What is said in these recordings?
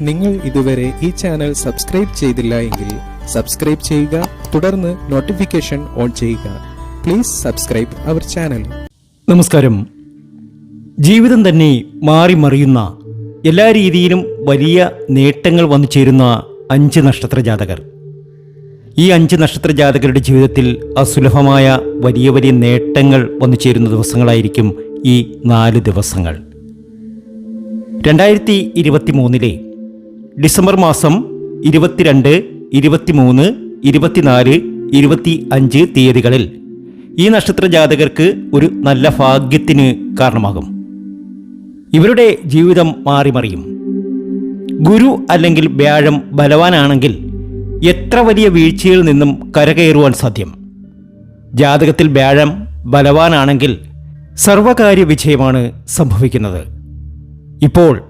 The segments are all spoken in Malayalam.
നിങ്ങൾ ഇതുവരെ ഈ ചാനൽ സബ്സ്ക്രൈബ് ചെയ്തില്ല എങ്കിൽ സബ്സ്ക്രൈബ് ചെയ്യുക തുടർന്ന് നോട്ടിഫിക്കേഷൻ ഓൺ ചെയ്യുക. പ്ലീസ് സബ്സ്ക്രൈബ് അവർ ചാനൽ നമസ്കാരം. ജീവിതം തന്നെ മാറി മറിയുന്ന എല്ലാ രീതിയിലും വലിയ നേട്ടങ്ങൾ വന്നു ചേരുന്ന അഞ്ച് നക്ഷത്ര ജാതകർ. ഈ അഞ്ച് നക്ഷത്ര ജാതകരുടെ ജീവിതത്തിൽ അസുലഭമായ വലിയ വലിയ നേട്ടങ്ങൾ വന്നു ചേരുന്ന ദിവസങ്ങളായിരിക്കും ഈ നാല് ദിവസങ്ങൾ. രണ്ടായിരത്തി ഇരുപത്തി മൂന്നിലെ ഡിസംബർ മാസം ഇരുപത്തിരണ്ട് ഇരുപത്തിമൂന്ന് ഇരുപത്തിനാല് ഇരുപത്തി അഞ്ച് തീയതികളിൽ ഈ നക്ഷത്ര ജാതകർക്ക് ഒരു നല്ല ഭാഗ്യത്തിന് കാരണമാകും. ഇവരുടെ ജീവിതം മാറിമറിയും. ഗുരു അല്ലെങ്കിൽ വ്യാഴം ബലവാനാണെങ്കിൽ എത്ര വലിയ വീഴ്ചയിൽ നിന്നും കരകയറുവാൻ സാധ്യം? ജാതകത്തിൽ വ്യാഴം ബലവാനാണെങ്കിൽ സർവകാര്യ വിജയമാണ് സംഭവിക്കുന്നത്. ഇപ്പോൾ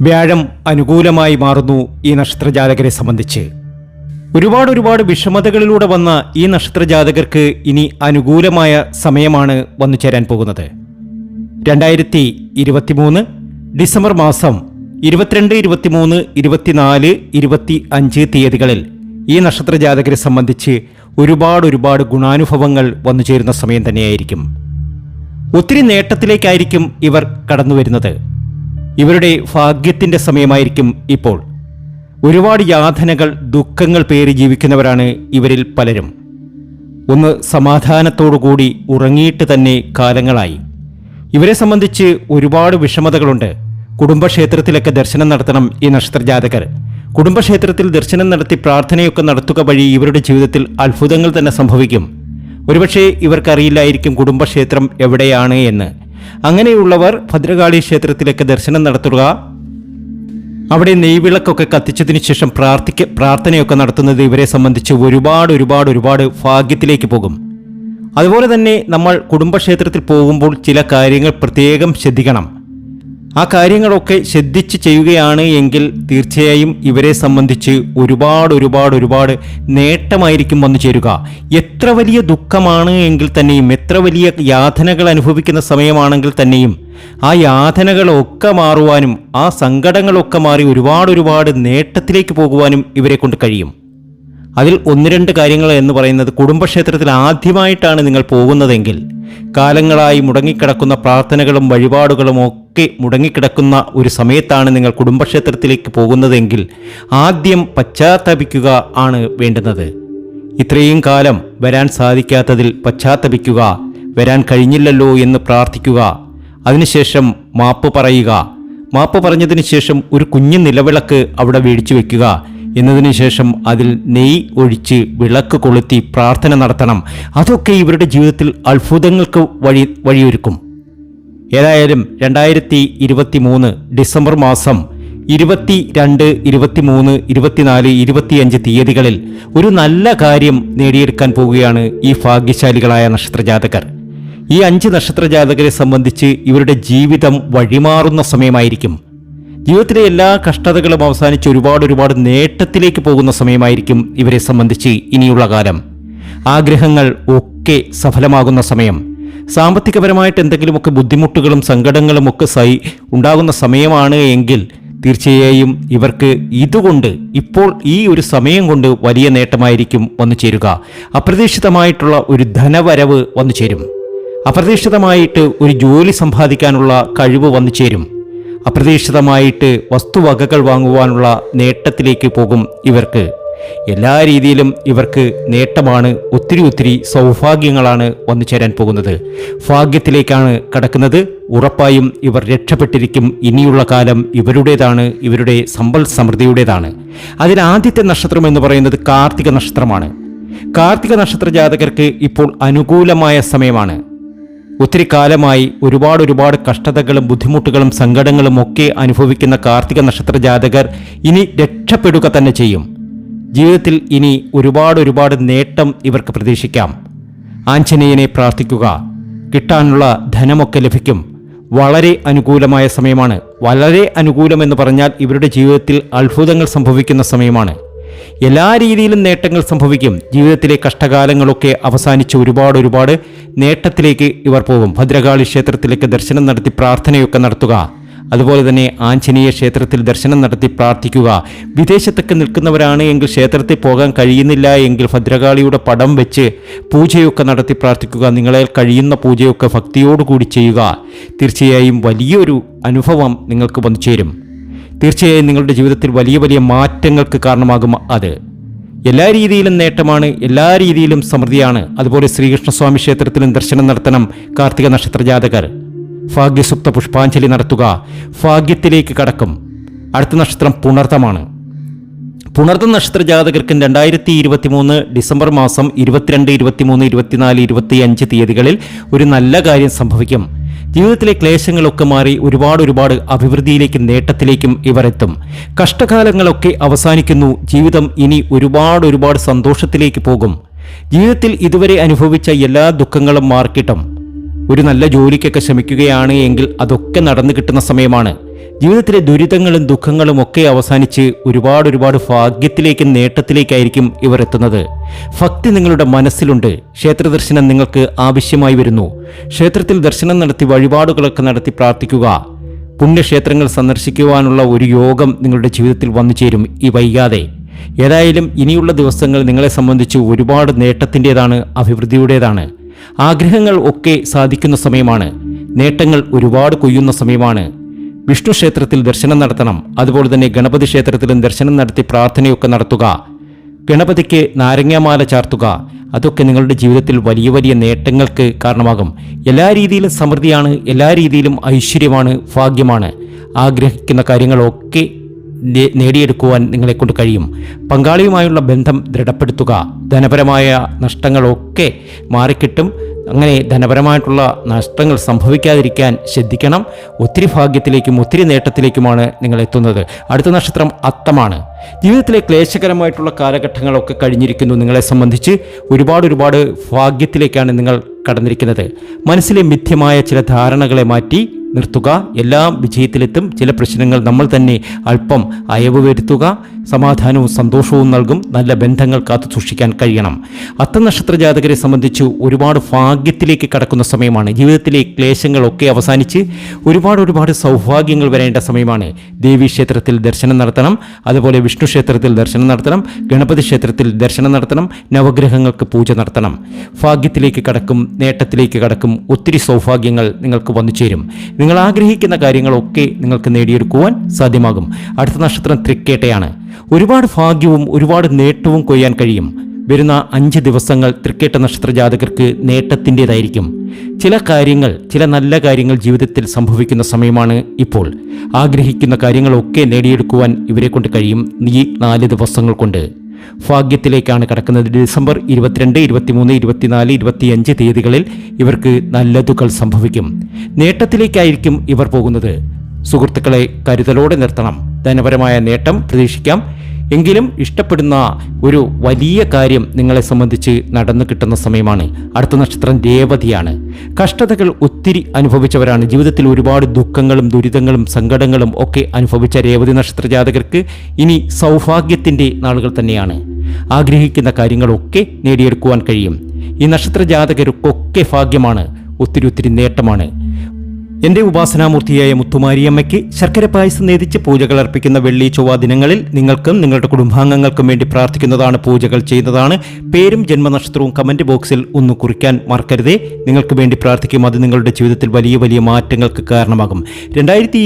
വ്യാഴം അനുകൂലമായി മാറുന്നു ഈ നക്ഷത്രജാതകരെ സംബന്ധിച്ച്. ഒരുപാട് ഒരുപാട് വിഷമതകളിലൂടെ വന്ന ഈ നക്ഷത്രജാതകർക്ക് ഇനി അനുകൂലമായ സമയമാണ് വന്നു ചേരാൻ പോകുന്നത്. രണ്ടായിരത്തി ഇരുപത്തിമൂന്ന് ഡിസംബർ മാസം ഇരുപത്തിരണ്ട് ഇരുപത്തിമൂന്ന് ഇരുപത്തിനാല് ഇരുപത്തി അഞ്ച് തീയതികളിൽ ഈ നക്ഷത്ര ജാതകരെ സംബന്ധിച്ച് ഒരുപാട് ഒരുപാട് ഗുണാനുഭവങ്ങൾ വന്നു ചേരുന്ന സമയം തന്നെയായിരിക്കും. ഒത്തിരി നേട്ടത്തിലേക്കായിരിക്കും ഇവർ കടന്നു വരുന്നത്. ഇവരുടെ ഭാഗ്യത്തിന്റെ സമയമായിരിക്കും ഇപ്പോൾ. ഒരുപാട് യാതനകൾ ദുഃഖങ്ങൾ പേറി ജീവിക്കുന്നവരാണ് ഇവരിൽ പലരും. ഒന്ന് സമാധാനത്തോടുകൂടി ഉറങ്ങിയിട്ട് തന്നെ കാലങ്ങളായി. ഇവരെ സംബന്ധിച്ച് ഒരുപാട് വിഷമതകളുണ്ട്. കുടുംബക്ഷേത്രത്തിലൊക്കെ ദർശനം നടത്തണം ഈ നക്ഷത്ര നക്ഷത്രജാതകർ. കുടുംബക്ഷേത്രത്തിൽ ദർശനം നടത്തി പ്രാർത്ഥനയൊക്കെ നടത്തുക വഴി ഇവരുടെ ജീവിതത്തിൽ അത്ഭുതങ്ങൾ തന്നെ സംഭവിക്കും. ഒരുപക്ഷേ ഇവർക്കറിയില്ലായിരിക്കും കുടുംബക്ഷേത്രം എവിടെയാണ് എന്ന്. അങ്ങനെയുള്ളവർ ഭദ്രകാളി ക്ഷേത്രത്തിലൊക്കെ ദർശനം നടത്തുക. അവിടെ നെയ്വിളക്കൊക്കെ കത്തിച്ചതിന് ശേഷം പ്രാർത്ഥിക്ക പ്രാർത്ഥനയൊക്കെ നടത്തുന്നത് ഇവരെ സംബന്ധിച്ച് ഒരുപാട് ഒരുപാട് ഒരുപാട് ഭാഗ്യത്തിലേക്ക് പോകും. അതുപോലെ തന്നെ നമ്മൾ കുടുംബക്ഷേത്രത്തിൽ പോകുമ്പോൾ ചില കാര്യങ്ങൾ പ്രത്യേകം ശ്രദ്ധിക്കണം. ആ കാര്യങ്ങളൊക്കെ ശ്രദ്ധിച്ച് ചെയ്യുകയാണ് എങ്കിൽ തീർച്ചയായും ഇവരെ സംബന്ധിച്ച് ഒരുപാട് ഒരുപാട് ഒരുപാട് നേട്ടമായിരിക്കും വന്നു ചേരുക. എത്ര വലിയ ദുഃഖമാണ് എങ്കിൽ തന്നെയും എത്ര വലിയ യാതനകൾ അനുഭവിക്കുന്ന സമയമാണെങ്കിൽ തന്നെയും ആ യാതനകളൊക്കെ മാറുവാനും ആ സങ്കടങ്ങളൊക്കെ മാറി ഒരുപാട് ഒരുപാട് നേട്ടത്തിലേക്ക് പോകുവാനും ഇവരെ കൊണ്ട് കഴിയും. അതിൽ ഒന്ന് രണ്ട് കാര്യങ്ങൾ എന്ന് പറയുന്നത് കുടുംബക്ഷേത്രത്തിൽ ആദ്യമായിട്ടാണ് നിങ്ങൾ പോകുന്നതെങ്കിൽ കാലങ്ങളായി മുടങ്ങിക്കിടക്കുന്ന പ്രാർത്ഥനകളും വഴിപാടുകളും ഒക്കെ മുടങ്ങിക്കിടക്കുന്ന ഒരു സമയത്താണ് നിങ്ങൾ കുടുംബക്ഷേത്രത്തിലേക്ക് പോകുന്നതെങ്കിൽ ആദ്യം പശ്ചാത്തപിക്കുക ആണ് വേണ്ടുന്നത്. ഇത്രയും കാലം വരാൻ സാധിക്കാത്തതിൽ പശ്ചാത്തപിക്കുക വരാൻ കഴിഞ്ഞില്ലല്ലോ എന്ന് പ്രാർത്ഥിക്കുക അതിനുശേഷം മാപ്പ് പറയുക. മാപ്പ് പറഞ്ഞതിന് ശേഷം ഒരു കുഞ്ഞു നിലവിളക്ക് അവിടെ വീടിച്ചു വെക്കുക എന്നതിന് ശേഷം അതിൽ നെയ് ഒഴിച്ച് വിളക്ക് കൊളുത്തി പ്രാർത്ഥന നടത്തണം. അതൊക്കെ ഇവരുടെ ജീവിതത്തിൽ അത്ഭുതങ്ങൾക്ക് വഴി വഴിയൊരുക്കും. ഏതായാലും രണ്ടായിരത്തി ഇരുപത്തി മൂന്ന് ഡിസംബർ മാസം ഇരുപത്തി രണ്ട് ഇരുപത്തിമൂന്ന് ഇരുപത്തിനാല് ഇരുപത്തിയഞ്ച് തീയതികളിൽ ഒരു നല്ല കാര്യം നേടിയെടുക്കാൻ പോവുകയാണ് ഈ ഭാഗ്യശാലികളായ നക്ഷത്രജാതകർ. ഈ അഞ്ച് നക്ഷത്രജാതകരെ സംബന്ധിച്ച് ഇവരുടെ ജീവിതം വഴിമാറുന്ന സമയമായിരിക്കും. ജീവിതത്തിലെ എല്ലാ കഷ്ടതകളും അവസാനിച്ച് ഒരുപാട് ഒരുപാട് നേട്ടത്തിലേക്ക് പോകുന്ന സമയമായിരിക്കും ഇവരെ സംബന്ധിച്ച് ഇനിയുള്ള കാലം. ആഗ്രഹങ്ങൾ ഒക്കെ സഫലമാകുന്ന സമയം. സാമ്പത്തികപരമായിട്ട് എന്തെങ്കിലുമൊക്കെ ബുദ്ധിമുട്ടുകളും സങ്കടങ്ങളും ഒക്കെ സൈ ഉണ്ടാകുന്ന സമയമാണ് എങ്കിൽ തീർച്ചയായും ഇവർക്ക് ഇതുകൊണ്ട് ഇപ്പോൾ ഈ ഒരു സമയം കൊണ്ട് വലിയ നേട്ടമായിരിക്കും വന്നു ചേരുക. അപ്രതീക്ഷിതമായിട്ടുള്ള ഒരു ധനവരവ് വന്നു ചേരും. അപ്രതീക്ഷിതമായിട്ട് ഒരു ജോലി സമ്പാദിക്കാനുള്ള കഴിവ് വന്നു ചേരും. അപ്രതീക്ഷിതമായിട്ട് വസ്തുവകകൾ വാങ്ങുവാനുള്ള നേട്ടത്തിലേക്ക് പോകും ഇവർക്ക്. എല്ലാ രീതിയിലും ഇവർക്ക് നേട്ടമാണ് ഒത്തിരി ഒത്തിരി സൗഭാഗ്യങ്ങളാണ് വന്നു ചേരാൻ പോകുന്നത്. ഭാഗ്യത്തിലേക്കാണ് കടക്കുന്നത്. ഉറപ്പായും ഇവർ രക്ഷപ്പെട്ടിരിക്കും. ഇനിയുള്ള കാലം ഇവരുടേതാണ് ഇവരുടെ സമ്പൽ സമൃദ്ധിയുടേതാണ്. അതിൽ ആദ്യത്തെ നക്ഷത്രം എന്ന് പറയുന്നത് കാർത്തിക നക്ഷത്രമാണ്. കാർത്തിക നക്ഷത്ര ജാതകർക്ക് ഇപ്പോൾ അനുകൂലമായ സമയമാണ്. ഒത്തിരി കാലമായി ഒരുപാട് ഒരുപാട് കഷ്ടതകളും ബുദ്ധിമുട്ടുകളും സങ്കടങ്ങളും ഒക്കെ അനുഭവിക്കുന്ന കാർത്തിക നക്ഷത്ര ജാതകർ ഇനി രക്ഷപ്പെടുക തന്നെ ചെയ്യും. ജീവിതത്തിൽ ഇനി ഒരുപാട് ഒരുപാട് നേട്ടം ഇവർക്ക് പ്രതീക്ഷിക്കാം. ആഞ്ജനേയനെ പ്രാർത്ഥിക്കുക. കിട്ടാനുള്ള ധനമൊക്കെ ലഭിക്കും. വളരെ അനുകൂലമായ സമയമാണ്. വളരെ അനുകൂലമെന്ന് പറഞ്ഞാൽ ഇവരുടെ ജീവിതത്തിൽ അത്ഭുതങ്ങൾ സംഭവിക്കുന്ന സമയമാണ്. എല്ലാ രീതിയിലും നേട്ടങ്ങൾ സംഭവിക്കും. ജീവിതത്തിലെ കഷ്ടകാലങ്ങളൊക്കെ അവസാനിച്ച് ഒരുപാട് ഒരുപാട് നേട്ടത്തിലേക്ക് ഇവർ പോകും. ഭദ്രകാളി ക്ഷേത്രത്തിലേക്ക് ദർശനം നടത്തി പ്രാർത്ഥനയൊക്കെ നടത്തുക. അതുപോലെ തന്നെ ആഞ്ജനേയ ക്ഷേത്രത്തിൽ ദർശനം നടത്തി പ്രാർത്ഥിക്കുക. വിദേശത്തൊക്കെ നിൽക്കുന്നവരാണ് എങ്കിൽ ക്ഷേത്രത്തിൽ പോകാൻ കഴിയുന്നില്ല എങ്കിൽ ഭദ്രകാളിയുടെ പടം വെച്ച് പൂജയൊക്കെ നടത്തി പ്രാർത്ഥിക്കുക. നിങ്ങളെ കഴിയുന്ന പൂജയൊക്കെ ഭക്തിയോടുകൂടി ചെയ്യുക. തീർച്ചയായും വലിയൊരു അനുഭവം നിങ്ങൾക്ക് വന്നു ചേരും തീർച്ചയായും നിങ്ങളുടെ ജീവിതത്തിൽ വലിയ വലിയ മാറ്റങ്ങൾക്ക് കാരണമാകും അത്. എല്ലാ രീതിയിലും നേട്ടമാണ് എല്ലാ രീതിയിലും സമൃദ്ധിയാണ്. അതുപോലെ ശ്രീകൃഷ്ണസ്വാമി ക്ഷേത്രത്തിലും ദർശനം നടത്തണം കാർത്തിക നക്ഷത്ര ജാതകർ. ഭാഗ്യസുപ്ത പുഷ്പാഞ്ജലി നടത്തുക. ഭാഗ്യത്തിലേക്ക് കടക്കും. അടുത്ത നക്ഷത്രം പുണർത്തമാണ് പുണർത്ത നക്ഷത്ര ജാതകർക്ക് രണ്ടായിരത്തി ഇരുപത്തി മൂന്ന് ഡിസംബർ മാസം ഇരുപത്തിരണ്ട് ഇരുപത്തിമൂന്ന് ഇരുപത്തിനാല് ഇരുപത്തിയഞ്ച് തീയതികളിൽ ഒരു നല്ല കാര്യം സംഭവിക്കും. ജീവിതത്തിലെ ക്ലേശങ്ങളൊക്കെ മാറി ഒരുപാട് ഒരുപാട് അഭിവൃദ്ധിയിലേക്കും നേട്ടത്തിലേക്കും ഇവർ എത്തും കഷ്ടകാലങ്ങളൊക്കെ അവസാനിക്കുന്നു. ജീവിതം ഇനി ഒരുപാട് ഒരുപാട് സന്തോഷത്തിലേക്ക് പോകും. ജീവിതത്തിൽ ഇതുവരെ അനുഭവിച്ച എല്ലാ ദുഃഖങ്ങളും മാർക്കിട്ടും ഒരു നല്ല ജോലിക്കൊക്കെ ശ്രമിക്കുകയാണ് എങ്കിൽ അതൊക്കെ നടന്നു കിട്ടുന്ന സമയമാണ്. ജീവിതത്തിലെ ദുരിതങ്ങളും ദുഃഖങ്ങളും ഒക്കെ അവസാനിച്ച് ഒരുപാട് ഒരുപാട് ഭാഗ്യത്തിലേക്കും നേട്ടത്തിലേക്കായിരിക്കും ഇവർ എത്തുന്നത്. ഭക്തി നിങ്ങളുടെ മനസ്സിലുണ്ട്. ക്ഷേത്ര ദർശനം നിങ്ങൾക്ക് ആവശ്യമായി വരുന്നു. ക്ഷേത്രത്തിൽ ദർശനം നടത്തി വഴിപാടുകളൊക്കെ നടത്തി പ്രാർത്ഥിക്കുക. പുണ്യക്ഷേത്രങ്ങൾ സന്ദർശിക്കുവാനുള്ള ഒരു യോഗം നിങ്ങളുടെ ജീവിതത്തിൽ വന്നു ചേരും. ഈ വൈകാതെ. ഏതായാലും ഇനിയുള്ള ദിവസങ്ങൾ നിങ്ങളെ സംബന്ധിച്ച് ഒരുപാട് നേട്ടത്തിന്റെതാണ് അഭിവൃദ്ധിയുടേതാണ്. ആഗ്രഹങ്ങൾ ഒക്കെ സാധിക്കുന്ന സമയമാണ്. നേട്ടങ്ങൾ ഒരുപാട് കൊയ്യുന്ന സമയമാണ്. വിഷ്ണു ക്ഷേത്രത്തിൽ ദർശനം നടത്തണം. അതുപോലെ തന്നെ ഗണപതി ക്ഷേത്രത്തിലും ദർശനം നടത്തി പ്രാർത്ഥനയൊക്കെ നടത്തുക. ഗണപതിക്ക് നാരങ്ങാമാല ചാർത്തുക. അതൊക്കെ നിങ്ങളുടെ ജീവിതത്തിൽ വലിയ വലിയ നേട്ടങ്ങൾക്ക് കാരണമാകും. എല്ലാ രീതിയിലും സമൃദ്ധിയാണ് എല്ലാ രീതിയിലും ഐശ്വര്യമാണ് ഭാഗ്യമാണ്. ആഗ്രഹിക്കുന്ന കാര്യങ്ങളൊക്കെ നേടിയെടുക്കുവാൻ നിങ്ങളെ കൊണ്ട് കഴിയും. പങ്കാളിയുമായുള്ള ബന്ധം ദൃഢപ്പെടുത്തുക. ധനപരമായ നഷ്ടങ്ങളൊക്കെ മാറിക്കിട്ടും. അങ്ങനെ ധനപരമായിട്ടുള്ള നഷ്ടങ്ങൾ സംഭവിക്കാതിരിക്കാൻ ശ്രദ്ധിക്കണം. ഒത്തിരി ഭാഗ്യത്തിലേക്കും ഒത്തിരി നേട്ടത്തിലേക്കുമാണ് നിങ്ങൾ എത്തുന്നത്. അടുത്ത നക്ഷത്രം അത്തമാണ്. ജീവിതത്തിലെ ക്ലേശകരമായിട്ടുള്ള കാലഘട്ടങ്ങളൊക്കെ കഴിഞ്ഞിരിക്കുന്നു നിങ്ങളെ സംബന്ധിച്ച്. ഒരുപാട് ഒരുപാട് ഭാഗ്യത്തിലേക്കാണ് നിങ്ങൾ കടന്നിരിക്കുന്നത്. മനസ്സിലെ മിഥ്യമായ ചില ധാരണകളെ മാറ്റി നിർത്തുക. എല്ലാം വിജയത്തിലെത്തും. ചില പ്രശ്നങ്ങൾ നമ്മൾ തന്നെ അല്പം അയവ് വരുത്തുക. സമാധാനവും സന്തോഷവും നൽകും. നല്ല ബന്ധങ്ങൾ കാത്തു സൂക്ഷിക്കാൻ കഴിയണം. അത്ത നക്ഷത്ര ജാതകരെ സംബന്ധിച്ച് ഒരുപാട് ഭാഗ്യത്തിലേക്ക് കടക്കുന്ന സമയമാണ്. ജീവിതത്തിലെ ക്ലേശങ്ങളൊക്കെ അവസാനിച്ച് ഒരുപാട് ഒരുപാട് സൗഭാഗ്യങ്ങൾ വരേണ്ട സമയമാണ്. ദേവി ക്ഷേത്രത്തിൽ ദർശനം നടത്തണം. അതുപോലെ വിഷ്ണു ക്ഷേത്രത്തിൽ ദർശനം നടത്തണം. ഗണപതി ക്ഷേത്രത്തിൽ ദർശനം നടത്തണം. നവഗ്രഹങ്ങൾക്ക് പൂജ നടത്തണം. ഭാഗ്യത്തിലേക്ക് കടക്കും നേട്ടത്തിലേക്ക് കടക്കും ഒത്തിരി സൗഭാഗ്യങ്ങൾ നിങ്ങൾക്ക് വന്നു ചേരും. നിങ്ങൾ ആഗ്രഹിക്കുന്ന കാര്യങ്ങളൊക്കെ നിങ്ങൾക്ക് നേടിയെടുക്കുവാൻ സാധ്യമാകും. അടുത്ത നക്ഷത്രം തൃക്കേട്ടയാണ്. ഒരുപാട് ഭാഗ്യവും ഒരുപാട് നേട്ടവും കൊയ്യാൻ കഴിയും. വരുന്ന അഞ്ച് ദിവസങ്ങൾ തൃക്കേട്ട നക്ഷത്ര ജാതകർക്ക് നേട്ടത്തിന്റെതായിരിക്കും. ചില കാര്യങ്ങൾ ചില നല്ല കാര്യങ്ങൾ ജീവിതത്തിൽ സംഭവിക്കുന്ന സമയമാണ് ഇപ്പോൾ. ആഗ്രഹിക്കുന്ന കാര്യങ്ങളൊക്കെ നേടിയെടുക്കുവാൻ ഇവരെ കൊണ്ട് കഴിയും ഈ നാല് ദിവസങ്ങൾ കൊണ്ട്. ഭാഗ്യത്തിലേക്കാണ് കടക്കുന്നത്. ഡിസംബർ ഇരുപത്തിരണ്ട് ഇരുപത്തിമൂന്ന് ഇരുപത്തിനാല് ഇരുപത്തിയഞ്ച് തീയതികളിൽ ഇവർക്ക് നല്ലതുകൾ സംഭവിക്കും. നേട്ടത്തിലേക്കായിരിക്കും ഇവർ പോകുന്നത്. സുഹൃത്തുക്കളെ കരുതലോടെ നിർത്തണം. ധനപരമായ നേട്ടം പ്രതീക്ഷിക്കാം. എങ്കിലും ഇഷ്ടപ്പെടുന്ന ഒരു വലിയ കാര്യം നിങ്ങളെ സംബന്ധിച്ച് നടന്നു കിട്ടുന്ന സമയമാണ്. അടുത്ത നക്ഷത്രം രേവതിയാണ്. കഷ്ടതകൾ ഒത്തിരി അനുഭവിച്ചവരാണ്. ജീവിതത്തിൽ ഒരുപാട് ദുഃഖങ്ങളും ദുരിതങ്ങളും സങ്കടങ്ങളും ഒക്കെ അനുഭവിച്ച രേവതി നക്ഷത്ര ജാതകർക്ക് ഇനി സൗഭാഗ്യത്തിന്റെ നാളുകൾ തന്നെയാണ്. ആഗ്രഹിക്കുന്ന കാര്യങ്ങളൊക്കെ നേടിയെടുക്കുവാൻ കഴിയും. ഈ നക്ഷത്ര ജാതകർക്കൊക്കെ ഭാഗ്യമാണ്. ഒത്തിരി ഒത്തിരി നേട്ടമാണ്. എന്റെ ഉപാസനാമൂർത്തിയായ മുത്തുമാരിയമ്മയ്ക്ക് ശർക്കര പായസം നേതിച്ച് പൂജകൾ അർപ്പിക്കുന്ന വെള്ളി ചൊവ്വ ദിനങ്ങളിൽ നിങ്ങൾക്കും നിങ്ങളുടെ കുടുംബാംഗങ്ങൾക്കും വേണ്ടി പ്രാർത്ഥിക്കുന്നതാണ് പൂജകൾ ചെയ്യുന്നതാണ്. പേരും ജന്മനക്ഷത്രവും കമന്റ് ബോക്സിൽ ഒന്ന് കുറിക്കാൻ മറക്കരുതേ. നിങ്ങൾക്ക് വേണ്ടി പ്രാർത്ഥിക്കും. അത് നിങ്ങളുടെ ജീവിതത്തിൽ വലിയ വലിയ മാറ്റങ്ങൾക്ക് കാരണമാകും. രണ്ടായിരത്തി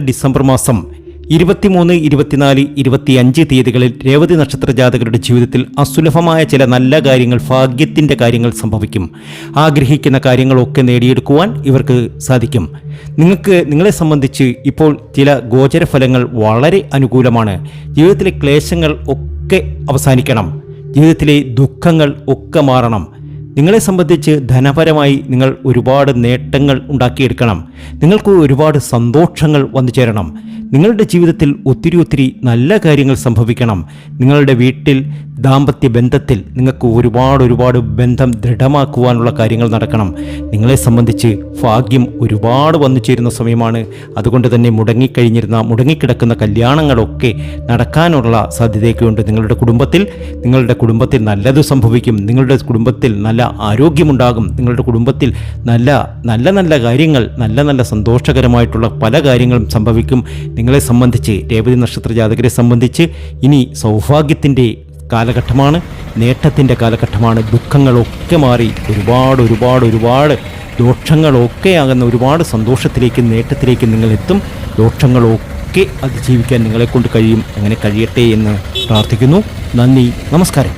ഡിസംബർ മാസം ഇരുപത്തിമൂന്ന് ഇരുപത്തിനാല് ഇരുപത്തിയഞ്ച് തീയതികളിൽ രേവതി നക്ഷത്ര ജാതകരുടെ ജീവിതത്തിൽ അസുലഭമായ ചില നല്ല കാര്യങ്ങൾ ഭാഗ്യത്തിന്റെ കാര്യങ്ങൾ സംഭവിക്കും. ആഗ്രഹിക്കുന്ന കാര്യങ്ങളൊക്കെ നേടിയെടുക്കുവാൻ ഇവർക്ക് സാധിക്കും. നിങ്ങൾക്ക് നിങ്ങളെ സംബന്ധിച്ച് ഇപ്പോൾ ചില ഗോചരഫലങ്ങൾ വളരെ അനുകൂലമാണ്. ജീവിതത്തിലെ ക്ലേശങ്ങൾ ഒക്കെ അവസാനിക്കണം. ജീവിതത്തിലെ ദുഃഖങ്ങൾ ഒക്കെ മാറണം. നിങ്ങളെ സംബന്ധിച്ച് ധനപരമായി നിങ്ങൾ ഒരുപാട് നേട്ടങ്ങൾ ഉണ്ടാക്കിയെടുക്കണം. നിങ്ങൾക്ക് ഒരുപാട് സന്തോഷങ്ങൾ വന്നു ചേരണം നിങ്ങളുടെ ജീവിതത്തിൽ ഒത്തിരി ഒത്തിരി നല്ല കാര്യങ്ങൾ സംഭവിക്കണം. നിങ്ങളുടെ വീട്ടിൽ ദാമ്പത്യ ബന്ധത്തിൽ നിങ്ങൾക്ക് ഒരുപാട് ഒരുപാട് ബന്ധം ദൃഢമാക്കുവാനുള്ള കാര്യങ്ങൾ നടക്കണം. നിങ്ങളെ സംബന്ധിച്ച് ഭാഗ്യം ഒരുപാട് വന്നു ചേരുന്ന സമയമാണ്. അതുകൊണ്ട് തന്നെ മുടങ്ങിക്കഴിഞ്ഞിരുന്ന മുടങ്ങിക്കിടക്കുന്ന കല്യാണങ്ങളൊക്കെ നടക്കാനുള്ള സാധ്യതയൊക്കെയുണ്ട്. നിങ്ങളുടെ കുടുംബത്തിൽ നിങ്ങളുടെ കുടുംബത്തിൽ നല്ലത് സംഭവിക്കും. നിങ്ങളുടെ കുടുംബത്തിൽ നല്ല ആരോഗ്യമുണ്ടാകും. നിങ്ങളുടെ കുടുംബത്തിൽ നല്ല നല്ല നല്ല കാര്യങ്ങൾ നല്ല നല്ല സന്തോഷകരമായിട്ടുള്ള പല കാര്യങ്ങളും സംഭവിക്കും. നിങ്ങളെ സംബന്ധിച്ച് രേവതി നക്ഷത്ര ജാതകരെ സംബന്ധിച്ച് ഇനി സൗഭാഗ്യത്തിന്റെ കാലഘട്ടമാണ് നേട്ടത്തിന്റെ കാലഘട്ടമാണ് ദുഃഖങ്ങളൊക്കെ മാറി ഒരുപാട് ഒരുപാട് ഒരുപാട് ദോഷങ്ങളൊക്കെ ആകുന്ന ഒരുപാട് സന്തോഷത്തിലേക്കും നേട്ടത്തിലേക്കും നിങ്ങളെത്തും. ദോഷങ്ങളൊക്കെ അതിജീവിക്കാൻ നിങ്ങളെക്കൊണ്ട് കഴിയും. അങ്ങനെ കഴിയട്ടെ എന്ന് പ്രാർത്ഥിക്കുന്നു. നന്ദി. നമസ്കാരം.